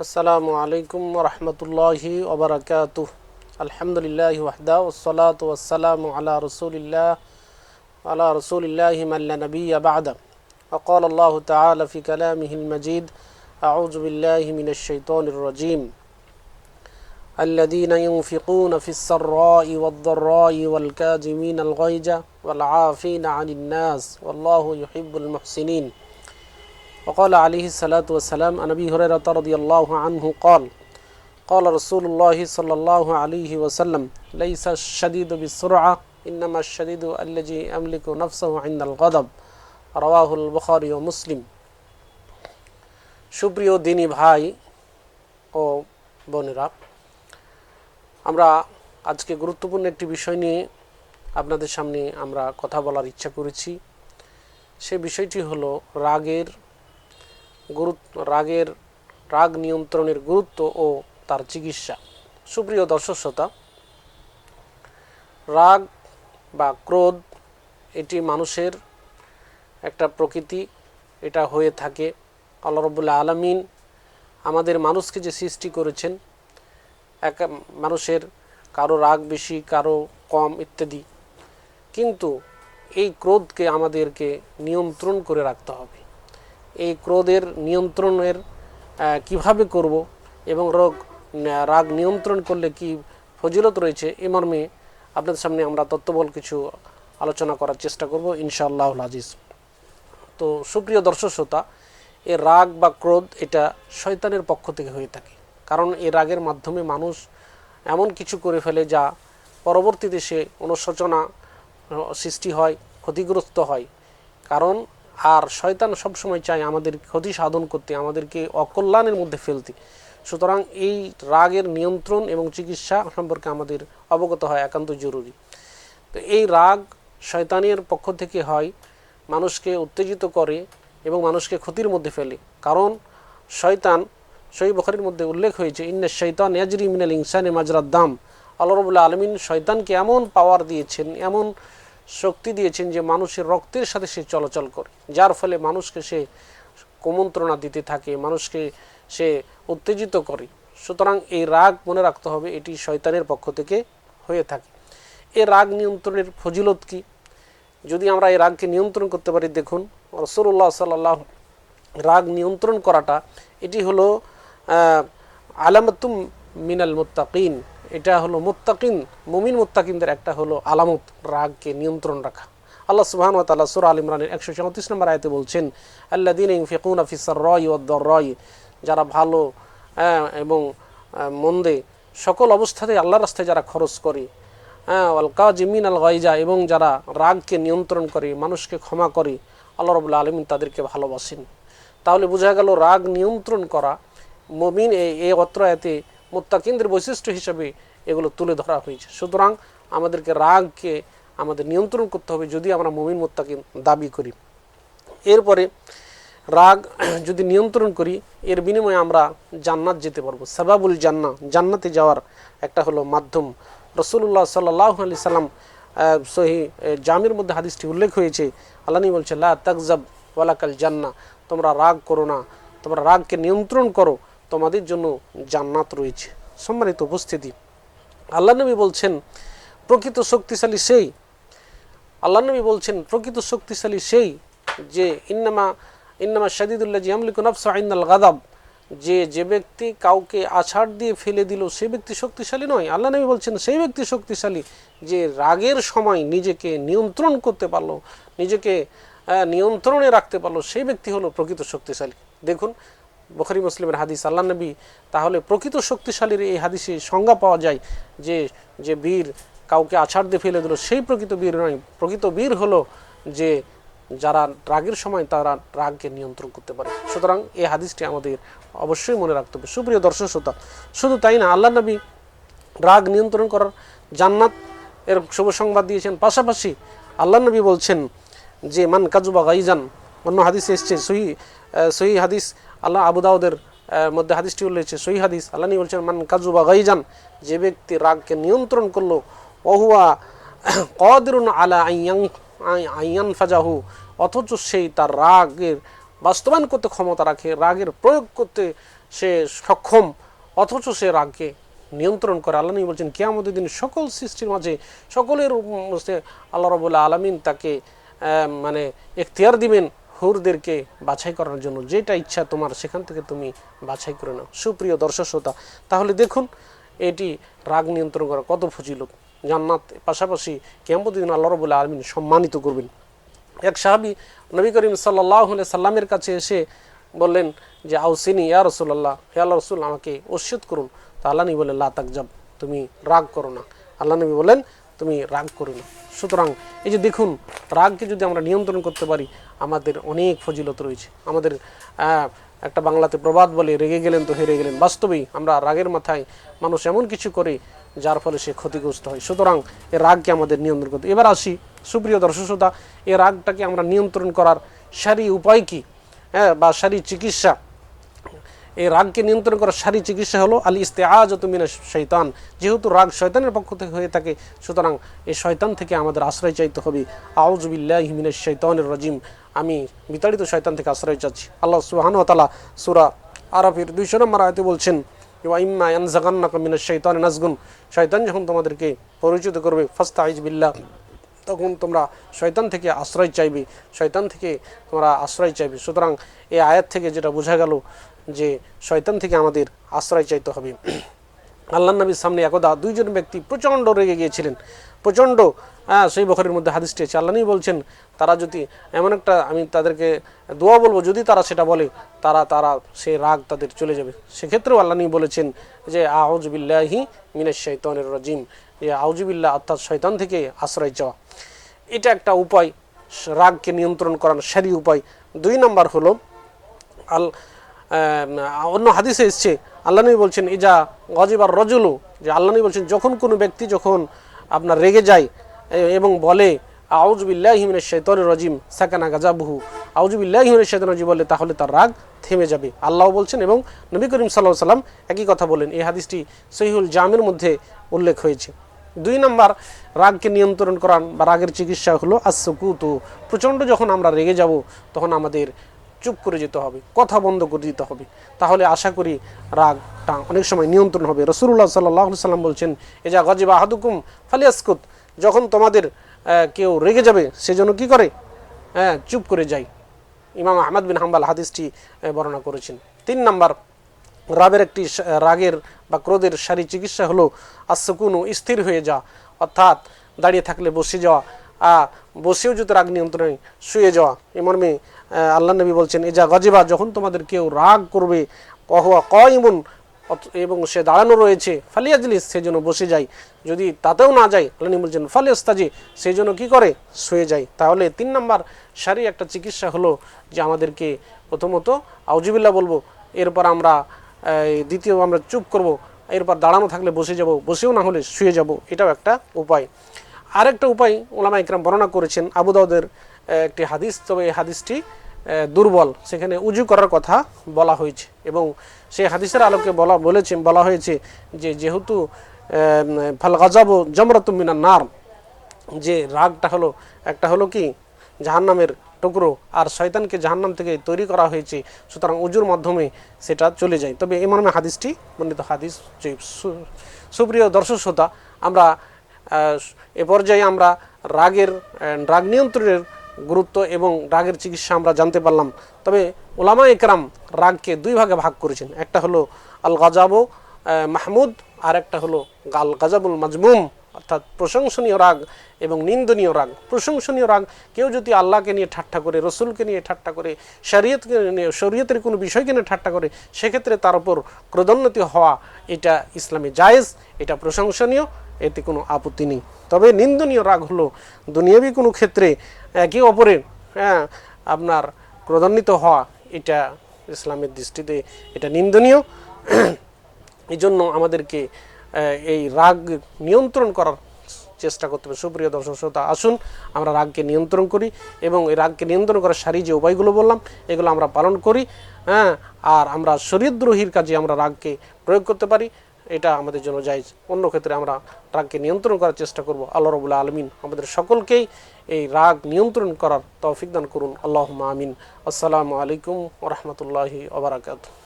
আসসালামু আলাইকুম রহমতুল্লাহি ওবরাকাতুহ আলহামদুলিল্লাহ ওয়াহদা ওসলাত ওয়াসালাম আলা রসুলিল্লাহ আলা রসুলিল্লাহ মাল্লা নবী বাদা وقال الله تعالى في كلامه المجيد أعوذ بالله من الشيطان الرجيم الذين ينفقون في السراء والضراء والكاظمين الغيظ والعافين عن الناس والله يحب المحسنين وقال عليه الصلاة والسلام عن أبي هريرة رضي الله عنه قال قال رسول الله صلى الله عليه وسلم ليس الشديد بالسرعة إنما الشديد الذي يملك نفسه عند الغضب رواه البخاري ومسلم সুপ্রিয় দিনী ভাই ও বোনেরা আমরা আজকে গুরুত্বপূর্ণ একটি বিষয় নিয়ে আপনাদের সামনে আমরা কথা বলার ইচ্ছা করেছি সে বিষয়টি হলো রাগের গুরুত্ব, রাগের, রাগ নিয়ন্ত্রণের গুরুত্ব ও তার চিকিৎসা। সুপ্রিয় দর্শক শ্রোতা, রাগ বা ক্রোধ, এটি মানুষের একটা প্রকৃতি, এটা হয়ে থাকে। আল্লাহ রবুল্লা আলমিন আমাদের মানুষকে যে সৃষ্টি করেছেন, এক মানুষের কারও রাগ বেশি, কারও কম ইত্যাদি, কিন্তু এই ক্রোধকে আমাদেরকে নিয়ন্ত্রণ করে রাখতে হবে। এই ক্রোধের নিয়ন্ত্রণের কীভাবে করব এবং রোগ রাগ নিয়ন্ত্রণ করলে কি ফজিলত রয়েছে এ মর্মে আপনাদের সামনে আমরা তত্ত্ববল কিছু আলোচনা করার চেষ্টা করব ইনশাআল্লাহ আজিজ। তো সুপ্রিয় দর্শক শ্রোতা, এ রাগ বা ক্রোধ এটা শয়তানের পক্ষ থেকে হয়ে থাকে। কারণ এই রাগের মাধ্যমে মানুষ এমন কিছু করে ফেলে যা পরবর্তীতে সে অনুশোচনা সৃষ্টি হয়, ক্ষতিগ্রস্ত হয়। কারণ আর শয়তান সবসময় চায় আমাদের ক্ষতি সাধন করতে, আমাদেরকে অকল্যাণের মধ্যে ফেলতে। সুতরাং এই রাগের নিয়ন্ত্রণ এবং চিকিৎসা সম্পর্কে আমাদের অবগত হয় একান্ত জরুরি। তো এই রাগ শয়তানের পক্ষ থেকে হয়, মানুষকে উত্তেজিত করে এবং মানুষকে ক্ষতির মধ্যে ফেলে। কারণ শয়তান সই বখারির মধ্যে উল্লেখ হয়েছে, ইন্না শৈতান ইয়াজরি মিনাল ইনসানে মাজরার দাম। আল্লাহ রবুল্লা আলমিন শয়তানকে এমন পাওয়ার দিয়েছেন, এমন শক্তি দিয়েছেন যে মানুষের রক্তের সাথে সে চলাচল করে, যার ফলে মানুষকে সে কুমন্ত্রণা দিতে থাকে, মানুষকে সে উত্তেজিত করে। সুতরাং এই রাগ মনে রাখতে হবে, এটি শয়তানের পক্ষ থেকে হয়ে থাকে। এ রাগ নিয়ন্ত্রণের ফজিলত কি? যদি আমরা এই রাগকে নিয়ন্ত্রণ করতে পারি, দেখুন রসুল্লাহ সাল্লাহ রাগ নিয়ন্ত্রণ করাটা, এটি হলো আলামতুম মিনাল মুত্তাকিন। এটা হলো মুত্তাকিন মুমিন মুত্তাকিনদের একটা হলো আলামত রাগকে নিয়ন্ত্রণ রাখা। আল্লাহ সুবহান ওয়া তাআলা সূরা আল ইমরানের 134 নম্বর আয়াতে বলছেন আল্লাযীনা ইনফিকুনা ফিস-সাররাই ওয়াদ-দাররাই যারা ভালো হ্যাঁ, এবং মন্দে সকল অবস্থাতে আল্লাহর রাস্তায় যারা খরচ করে হ্যাঁ আল কাজিমিন আল গাইজা এবং যারা রাগকে নিয়ন্ত্রণ করে মানুষকে ক্ষমা করে আল্লাহ রবুল্লা আলমিন তাদেরকে ভালোবাসেন। তাহলে বোঝা গেল রাগ নিয়ন্ত্রণ করা মমিন এই অত্র অত্রয়াতে মোত্তাকিনদের বৈশিষ্ট্য হিসাবে এগুলো তুলে ধরা হয়েছে। সুতরাং আমাদেরকে রাগকে আমাদের নিয়ন্ত্রণ করতে হবে যদি আমরা মমিন মোত্তাকিন দাবি করি। এরপরে রাগ যদি নিয়ন্ত্রণ করি, এর বিনিময়ে আমরা জান্নাত যেতে পারব। সাবাবুল জান্না জান্নাতে যাওয়ার একটা হলো মাধ্যম। রসুল্লাহ সাল্লাহ আলি সাল্লাম সহি জামির মধ্যে হাদিসটি উল্লেখ হয়েছে। আল্লানি বলছে লা তাকজাব ওয়ালাকাল জান্না তোমরা রাগ করো না। তোমরা রাগকে নিয়ন্ত্রণ করো। তোমাদের জন্য জান্নাত রয়েছে। সম্মানিত উপস্থিতি, আল্লাহ নবী বলছেন, প্রকৃত শক্তিশালী সেই, আল্লাহ নবী বলছেন, প্রকৃত শক্তিশালী সেই যে ইন্নামা ইন্নামা শাদিদুল্লাহ জিয়ামলিক নফস আইনাল গাদাব, যে যে ব্যক্তি কাউকে আছাড় দিয়ে ফেলে দিল সেই ব্যক্তি শক্তিশালী নয়। আল্লাহ নবী বলছেন, সেই ব্যক্তি শক্তিশালী যে রাগের সময় নিজেকে নিয়ন্ত্রণ করতে পারল, নিজেকে নিয়ন্ত্রণে রাখতে পারল, সেই ব্যক্তি হলো প্রকৃত শক্তিশালী। দেখুন বখারি মুসলিমের হাদিস, আল্লাহ নবী তাহলে প্রকৃত শক্তিশালীর এই হাদিসে সংজ্ঞা পাওয়া যায় যে যে বীর কাউকে আছাড় দিয়ে ফেলে দিল, সেই প্রকৃত বীর নয়। প্রকৃত বীর হলো যে, যারা রাগের সময় তারা রাগকে নিয়ন্ত্রণ করতে পারে। সুতরাং এই হাদিসটি আমাদের অবশ্যই মনে রাখতে হবে। সুপ্রিয় দর্শক শ্রোতা, শুধু তাই না, আল্লাহ নবী রাগ নিয়ন্ত্রণ করার জান্নাত এর শুভ সংবাদ দিয়েছেন। পাশাপাশি আল্লাহ নবী বলছেন যে, মান কাজুবা গাইজান অন্য হাদিস এসছে, সহি সহি হাদিস, আল্লাহ আবু দাউদের মধ্যে হাদিসটি উল্লেখ হয়েছে, সহি হাদিস, আল্লাহ নবী বলছেন, মান কাজুবা গাইজান যে ব্যক্তি রাগকে নিয়ন্ত্রণ করল, ওহুয়া কদিরুন আলা আইয়াং আইয়ান ফাজাহু অথচ সেই তার রাগের বাস্তবায়ন করতে ক্ষমতা রাখে, রাগের প্রয়োগ করতে সে সক্ষম, অথচ সে রাগকে নিয়ন্ত্রণ করে। আল্লাহ নবী বলছেন, কেয়ামতের দিন সকল সৃষ্টির মাঝে, সকলের আল্লাহ রবুল্লা আলমিন তাকে মানে এখতিয়ার দিবেন হুরদেরকে বাছাই করার জন্য যেটা ইচ্ছা তোমার, সেখান থেকে তুমি বাছাই করে নাও। সুপ্রিয় দর্শক শ্রোতা, তাহলে দেখুন, এটি রাগ নিয়ন্ত্রণ করা কত ফজিলত। জান্নাত, পাশাপাশি কেমন দিন আল্লাহ রবুল্লা আলমিন সম্মানিত করবেন। এক সাহাবি নবী করিম সাল্লাহ সাল্লামের কাছে এসে বললেন যে, আউসিনি, ইয়া রসুল্লাহ হে আল্লাহ রসুল, আমাকে ওসিয়ত করুন। তা আল্লাহ নবী বললেন, লা তাকজাব, তুমি রাগ করো না। আল্লাহ নবী বলেন তুমি রাগ করো না। সুতরাং এই যে দেখুন, রাগকে যদি আমরা নিয়ন্ত্রণ করতে পারি, আমাদের অনেক ফজিলত রয়েছে। আমাদের একটা বাংলাতে প্রবাদ বলে, রেগে গেলেন তো হেরে গেলেন। বাস্তবেই আমরা রাগের মাথায় মানুষ এমন কিছু করে, যার ফলে সে ক্ষতিগ্রস্ত হয়। সুতরাং এই রাগকে আমাদের নিয়ন্ত্রণ করতে এবার আসি, সুপ্রিয় দর্শক শ্রোতা, এই রাগটাকে আমরা নিয়ন্ত্রণ করার সারি উপায় কী? হ্যাঁ বা সারি চিকিৎসা এই রাগকে নিয়ন্ত্রণ করার সারি চিকিৎসা হলো আল ইস্তেআজত মিনা শৈতান যেহেতু রাগ শয়তানের পক্ষ থেকে হয়ে থাকে, সুতরাং এই শয়তান থেকে আমাদের আশ্রয় চাইতে হবে। আউজবিল্লাহ মিনা শৈতানের রাজিম। আমি বিতাড়িত শয়তান থেকে আশ্রয় চাচ্ছি। আল্লাহ সুবাহানু তালা সুরা আরফের দুইশো নম্বর আয়তে বলছেন ইম্মা শৈতান নাজগুন। শয়তান যখন তোমাদেরকে পরিচিত করবে ফাস্তা বিল্লাহ, তখন তোমরা শয়তান থেকে আশ্রয় চাইবে। শয়তান থেকে তোমরা আশ্রয় চাইবে। সুতরাং এই আয়াত থেকে যেটা বোঝা গেল যে শয়তান থেকে আমাদের আশ্রয় চাইতে হবে। আল্লাহ নবীর সামনে একদা দুইজন ব্যক্তি প্রচণ্ড রেগে গিয়েছিলেন। প্রচণ্ড হ্যাঁ সেই বখরের মধ্যে হাদিসটি আছে আল্লাহ বলছেন, তারা যদি এমন একটা, আমি তাদেরকে দোয়া বলব, যদি তারা সেটা বলে, তারা তারা, সে রাগ তাদের চলে যাবে। সেক্ষেত্রেও আল্লাহ বলেছেন যে আউজবিল্লাহি মিনাশ শৈতানের রাজিম। যে আউজবিল্লাহ অর্থাৎ শৈতান থেকে আশ্রয় চাওয়া। এটা একটা উপায়, রাগকে নিয়ন্ত্রণ করার সারি উপায়। দুই নাম্বার হলো, আল অন্য হাদিসে এসছে, আল্লাহ নবী বলছেন, ইজা গজিবার রজুলু যে আল্লাহ নবী বলছেন, যখন কোনো ব্যক্তি যখন আপনার রেগে যায় এবং বলে আউজবিল্লাহ শৈতন রজিম, সাকানা গাজাবহু আউজবিল্লাহ হিমিনের শৈতন রজিম বলে তাহলে তার রাগ থেমে যাবে। আল্লাহ বলছেন এবং নবী করিম সাল্লাহ সাল্লাম একই কথা বলেন। এই হাদিসটি সহিহুল জামের মধ্যে উল্লেখ হয়েছে। দুই নম্বর, রাগকে নিয়ন্ত্রণ করান বা রাগের চিকিৎসা হলো আসকুতু প্রচণ্ড যখন আমরা রেগে যাব, তখন আমাদের চুপ করে যেতে হবে কথা বন্ধ করে দিতে হবে। তাহলে আশা করি রাগটা অনেক সময় নিয়ন্ত্রণ হবে। রসুল্লাহ সাল্লাহ সাল্লাম বলছেন এ যা গজিবা আহাদুকুম ফালিয়াসকুত যখন তোমাদের কেউ রেগে যাবে সেজন্য কি করে? হ্যাঁ চুপ করে যায়। ইমাম আহমদ বিন হাম্বাল হাদিসটি বর্ণনা করেছেন। তিন নাম্বার রাবের একটি রাগের বা ক্রোধের সারি চিকিৎসা হলো আশ্বকুনু স্থির হয়ে যা অর্থাৎ দাঁড়িয়ে থাকলে বসে যাওয়া বসেও যদি রাগ নিয়ন্ত্রণে শুয়ে যাওয়া। এই মর্মে আহ, আল্লাহ নবী বলছেন এ যা গজিবা যখন তোমাদের কেউ রাগ করবে কহুয়া ক ইমন এবং সে দাঁড়ানো রয়েছে ফালিয়াজলিস সে যেন বসে যায়। যদি তাতেও না যায় আল্লাহ বলছেন ফালিয়াস্তাজি সে যেন কী করে? শুয়ে যায়। তাহলে তিন নম্বর সারি একটা চিকিৎসা হলো যে আমাদেরকে প্রথমত আউজিবিল্লা বলব এরপর আমরা দ্বিতীয় আমরা চুপ করব এরপর দাঁড়ানো থাকলে বসে যাব বসেও না হলে শুয়ে যাব এটাও একটা উপায়। আরেকটা উপায় ওলামা ইকরাম বর্ণনা করেছেন আবু দাউদের আহ, একটি হাদিস, তবে এই হাদিসটি দুর্বল। সেখানে উজু করার কথা বলা হয়েছে এবং সেই হাদিসের আলোকে বলা, বলেছে, বলা হয়েছে যে যেহেতু ফাল গাজাব জমরাতুমিনা নার, যে রাগটা হলো, একটা হলো কি, জাহান্নামের টুকরো আর শয়তানকে জাহান্নাম থেকে তৈরি করা হয়েছে, সুতরাং উজুর মাধ্যমে সেটা চলে যায়। তবে এই মর্মে হাদিসটি বর্ণিত হাদিস সুপ্রিয় দর্শক শ্রোতা, আমরা এ পর্যায়ে আমরা রাগের রাগ নিয়ন্ত্রণের গুরুত্ব এবং রাগের চিকিৎসা আমরা জানতে পারলাম। তবে ওলামা একরাম রাগকে দুই ভাগে ভাগ করেছেন। একটা হলো আল গাজাবো মাহমুদ আর একটা হলো গাল গাজাবুল মাজমুম, অর্থাৎ প্রশংসনীয় রাগ এবং নিন্দনীয় রাগ। প্রশংসনীয় রাগ, কেউ যদি আল্লাহকে নিয়ে ঠাট্টা করে, রসুলকে নিয়ে ঠাট্টা করে, শরীয়তকে নিয়ে, শরীয়তের কোনো বিষয়কে নিয়ে ঠাট্টা করে, সেক্ষেত্রে তার উপর ক্রোধোন্নতি হওয়া এটা ইসলামে জায়েজ, এটা প্রশংসনীয়। এতে কোনো আপত্তি নেই। তবে নিন্দনীয় রাগ হলো, দুনিয়াবি কোনো ক্ষেত্রে একে অপরের হ্যাঁ আপনার ক্রোধান্বিত হওয়া, এটা ইসলামের দৃষ্টিতে এটা নিন্দনীয়। এই জন্য আমাদেরকে এই রাগ নিয়ন্ত্রণ করার চেষ্টা করতে হবে। সুপ্রিয় দর্শক শ্রোতা, আসুন আমরা রাগকে নিয়ন্ত্রণ করি এবং এই রাগকে নিয়ন্ত্রণ করার সারি যে উপায়গুলো বললাম, এগুলো আমরা পালন করি হ্যাঁ আর আমরা শরীরদ্রোহীর কাজে আমরা রাগকে প্রয়োগ করতে পারি। এটা আমাদের জন্য জায়জ। অন্য ক্ষেত্রে আমরা রাগকে নিয়ন্ত্রণ করার চেষ্টা করব। আল্লাহ রবুল্লা আলমিন আমাদের সকলকেই এই রাগ নিয়ন্ত্রণ করার তৌফিক দান করুন। আল্লাহ আমিন। আসসালামু আলাইকুম ওরহমতুল্লাহি ওবরাকাত